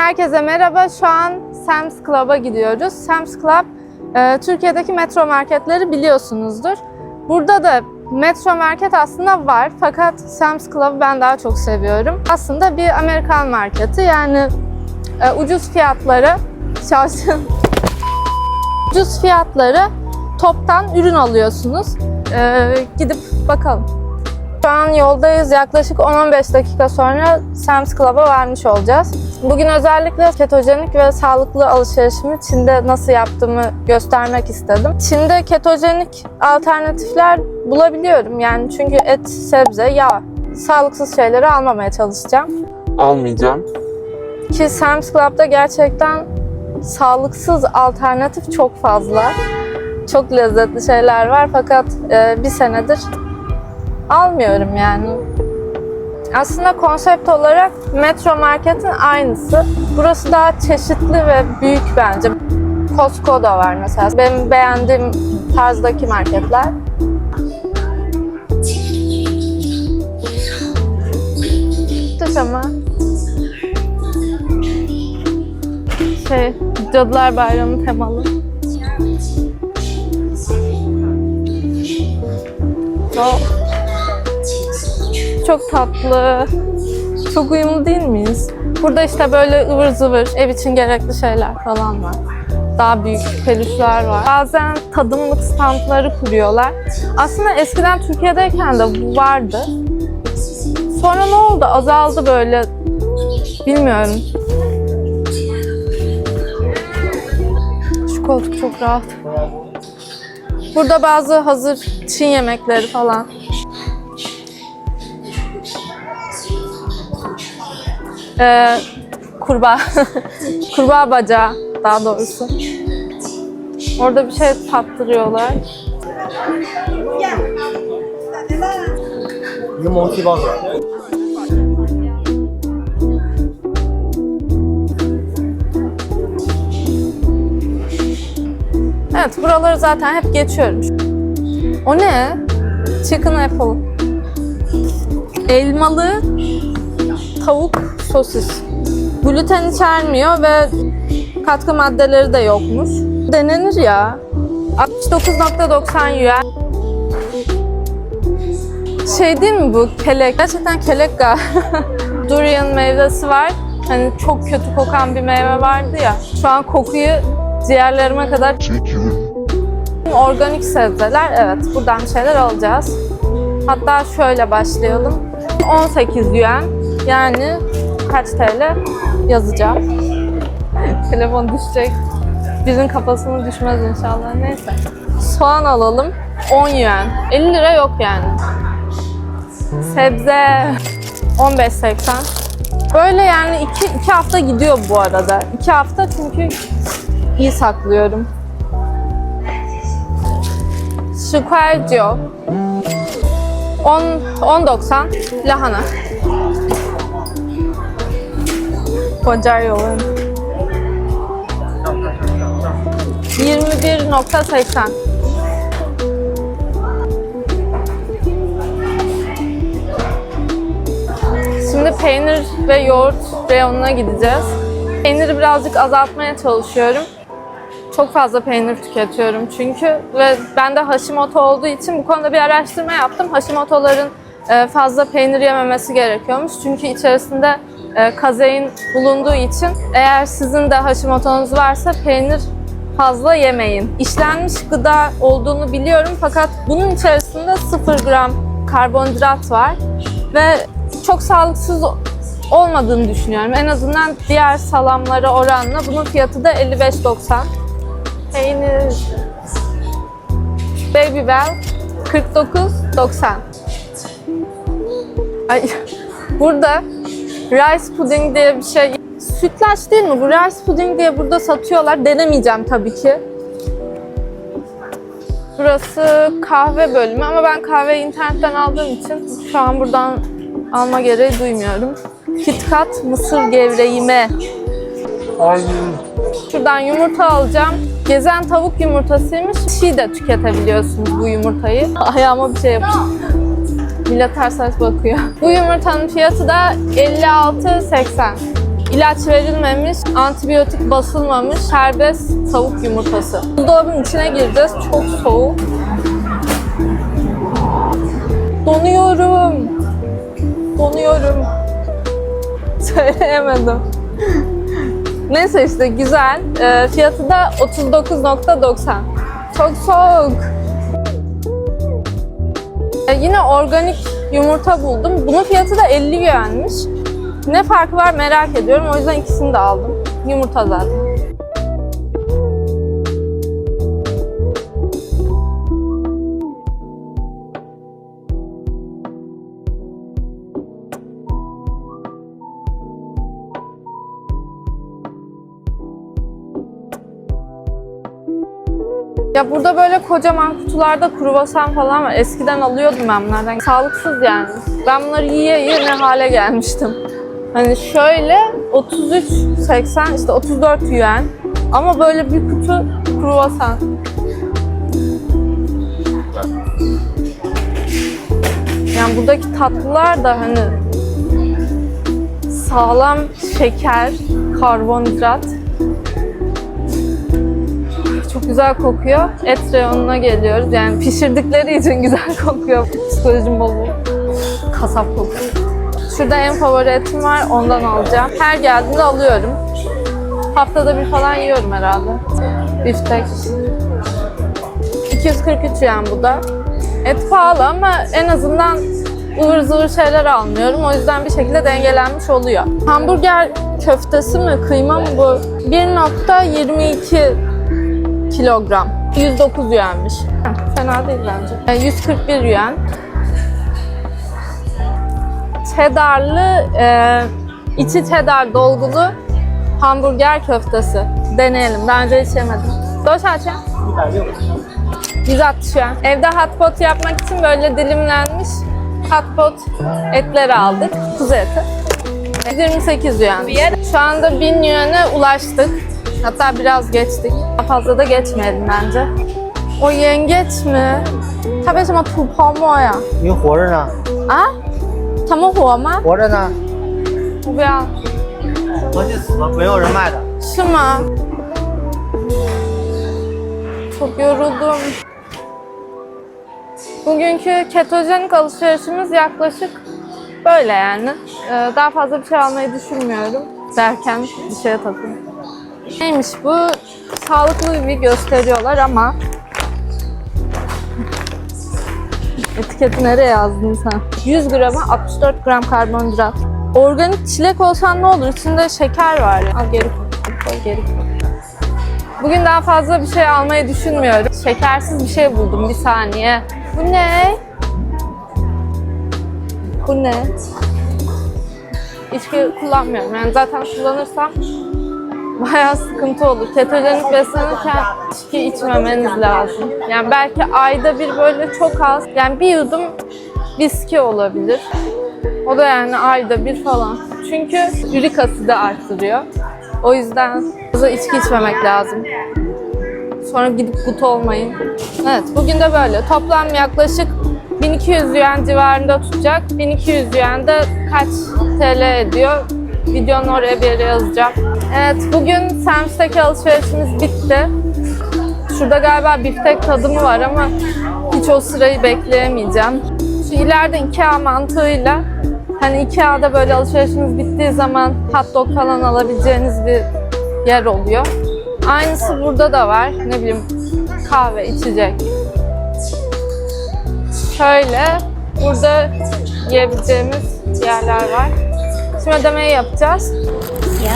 Herkese merhaba. Şu an Sam's Club'a gidiyoruz. Sam's Club, e, Türkiye'deki metro marketleri biliyorsunuzdur. Burada da metro market aslında var fakat Sam's Club'ı ben daha çok seviyorum. Aslında bir Amerikan marketi yani e, ucuz fiyatları, şaşın, ucuz fiyatları toptan ürün alıyorsunuz. E, gidip bakalım. An yoldayız. Yaklaşık 10-15 dakika sonra Sam's Club'a varmış olacağız. Bugün özellikle ketojenik ve sağlıklı alışverişimi Çin'de nasıl yaptığımı göstermek istedim. Çin'de ketojenik alternatifler bulabiliyorum. Yani çünkü et, sebze, yağ, sağlıksız şeyleri almamaya çalışacağım. Almayacağım. Ki Sam's Club'da gerçekten sağlıksız alternatif çok fazla. Çok lezzetli şeyler var fakat e, bir senedir almıyorum yani. Aslında konsept olarak Metro Market'in aynısı. Burası daha çeşitli ve büyük bence. Costco da var mesela. Benim beğendiğim tarzdaki marketler. Dış ama. Şey, Cadılar Bayramı temalı. Oh. Çok tatlı. Çok uyumlu değil miyiz? Burada işte böyle ıvır zıvır ev için gerekli şeyler falan var. Daha büyük peluşlar var. Bazen tadımlık standları kuruyorlar. Aslında eskiden Türkiye'deyken de vardı. Sonra ne oldu? Azaldı böyle. Bilmiyorum. Şu koltuk çok rahat. Burada bazı hazır Çin yemekleri falan. e, kurbağa, kurbağa bacağı daha doğrusu. Orada bir şey pattırıyorlar. Limonki baza. Evet buraları zaten hep geçiyorum. O ne? Chicken apple. Elmalı tavuk sosis. Gluten içermiyor ve katkı maddeleri de yokmuş. Denenir ya. 69.90 yuan. Şey değil mi bu? Kelek. Gerçekten kelek galiba. Durian meyvesi var. Hani çok kötü kokan bir meyve vardı ya. Şu an kokuyu ciğerlerime kadar Organik sebzeler, evet buradan şeyler alacağız. Hatta şöyle başlayalım. 18 yuan, yani kaç TL yazacağım. Telefon düşecek. Birinin kafasını düşmez inşallah. Neyse. Soğan alalım. 10 yuan. 50 lira yok yani. Sebze 15.80. Böyle yani 2 hafta gidiyor bu arada. 2 hafta çünkü iyi saklıyorum. Square diyor. 10 10.90 lahana. Kocar yolun. 21.80 Şimdi peynir ve yoğurt reyonuna gideceğiz. Peyniri birazcık azaltmaya çalışıyorum. Çok fazla peynir tüketiyorum çünkü ve ben de Hashimoto olduğu için bu konuda bir araştırma yaptım. Hashimoto'ların e, fazla peynir yememesi gerekiyormuş. Çünkü içerisinde kazein bulunduğu için eğer sizin de Hashimoto'nuz varsa peynir fazla yemeyin. İşlenmiş gıda olduğunu biliyorum fakat bunun içerisinde 0 gram karbonhidrat var ve çok sağlıksız olmadığını düşünüyorum. En azından diğer salamlara oranla bunun fiyatı da 55.90. Peynir. Babybel 49.90. Ay burada rice pudding diye bir şey. Sütlaç değil mi? Bu rice pudding diye burada satıyorlar. Denemeyeceğim tabii ki. Burası kahve bölümü ama ben kahveyi internetten aldığım için şu an buradan alma gereği duymuyorum. KitKat mısır gevreğime. Ay. Şuradan yumurta alacağım. Gezen tavuk yumurtasıymış. Çiğ de tüketebiliyorsunuz bu yumurtayı. Ayağıma bir şey yapmış. Ters ters bakıyor. Bu yumurtanın fiyatı da 56.80. ilaç verilmemiş, antibiyotik basılmamış serbest tavuk yumurtası. Buzdolabının içine gireceğiz. Çok soğuk. Donuyorum. Donuyorum. Söyleyemedim. Neyse işte güzel. Ee, fiyatı da 39.90. Çok soğuk. Ee, yine organik yumurta buldum. Bunun fiyatı da 50 yuanmış. Ne farkı var merak ediyorum. O yüzden ikisini de aldım. Yumurta zaten. Ya burada böyle kocaman kutularda kruvasan falan var. Eskiden alıyordum ben bunlardan. Sağlıksız yani. Ben bunları yiye yiye ne hale gelmiştim. Hani şöyle 33.80 işte 34 yuan. Ama böyle bir kutu kruvasan. Yani buradaki tatlılar da hani sağlam şeker, karbonhidrat. Çok güzel kokuyor. Et reyonuna geliyoruz. Yani pişirdikleri için güzel kokuyor. Psikolojim bozuldu. Kasap kokuyor. Şurada en favori etim var. Ondan alacağım. Her geldiğimde alıyorum. Haftada bir falan yiyorum herhalde. Biftek. 243 yani bu da. Et pahalı ama en azından ıvır zıvır şeyler almıyorum. O yüzden bir şekilde dengelenmiş oluyor. Hamburger köftesi mi, kıyma mı bu? 1.22 kilogram. 109 yuanmış. Fena değil bence. E, 141 yuan. Cheddarlı, e, içi cheddar dolgulu hamburger köftesi. Deneyelim. Daha önce hiç yemedim. Doşaçı. 160 yuan. Evde hot pot yapmak için böyle dilimlenmiş hot pot etleri aldık. Kuzu eti. 28 yuan. Şu anda 1000 yuan'a ulaştık. Hatta biraz geçtik. Daha fazla da geçmeyelim bence. O yengeç mi? 它为什么吐泡沫呀？因为活着呢，啊？他们活吗？活着呢，我不要。活去死了，没有人卖的。 Şu mu? Çok yoruldum. Bugünkü ketojenik alışverişimiz yaklaşık böyle yani. Ee, Daha fazla bir şey almayı düşünmüyorum derken bir şeye takıldım. Neymiş bu? Sağlıklı gibi gösteriyorlar ama Etiketi nereye yazdın sen? 100 grama 64 gram karbonhidrat. Organik çilek olsan ne olur? İçinde şeker var. Al geri koy. geri koy. Bugün daha fazla bir şey almayı düşünmüyorum. Şekersiz bir şey buldum bir saniye. Bu ne? Bu ne? İçki kullanmıyorum. Yani zaten kullanırsam bayağı sıkıntı olur. Ketojenik beslenirken içki içmemeniz lazım. Yani belki ayda bir böyle çok az, yani bir yudum viski olabilir. O da yani ayda bir falan. Çünkü ürik asidi arttırıyor. O yüzden fazla içki içmemek lazım. Sonra gidip gut olmayın. Evet, bugün de böyle. Toplam yaklaşık 1200 yuan civarında tutacak. 1200 yuan da kaç TL ediyor? Videonun oraya bir yere yazacağım. Evet, bugün Sams'taki alışverişimiz bitti. Şurada galiba biftek tadımı var ama hiç o sırayı bekleyemeyeceğim. Şu ileride Ikea mantığıyla hani Ikea'da böyle alışverişiniz bittiği zaman hot dog falan alabileceğiniz bir yer oluyor. Aynısı burada da var. Ne bileyim kahve, içecek. Şöyle burada yiyebileceğimiz yerler var. Şimdi ödemeyi yapacağız. Ya,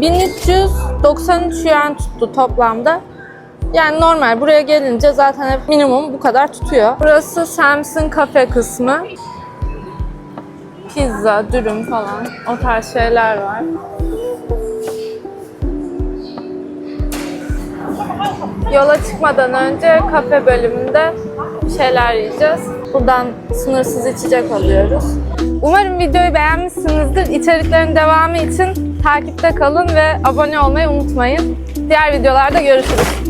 ...1393 yuan tuttu toplamda. Yani normal buraya gelince zaten hep minimum bu kadar tutuyor. Burası Samsung kafe kısmı. Pizza, dürüm falan o tarz şeyler var. Yola çıkmadan önce kafe bölümünde bir şeyler yiyeceğiz. Buradan sınırsız içecek alıyoruz. Umarım videoyu beğenmişsinizdir. İçeriklerin devamı için takipte kalın ve abone olmayı unutmayın. Diğer videolarda görüşürüz.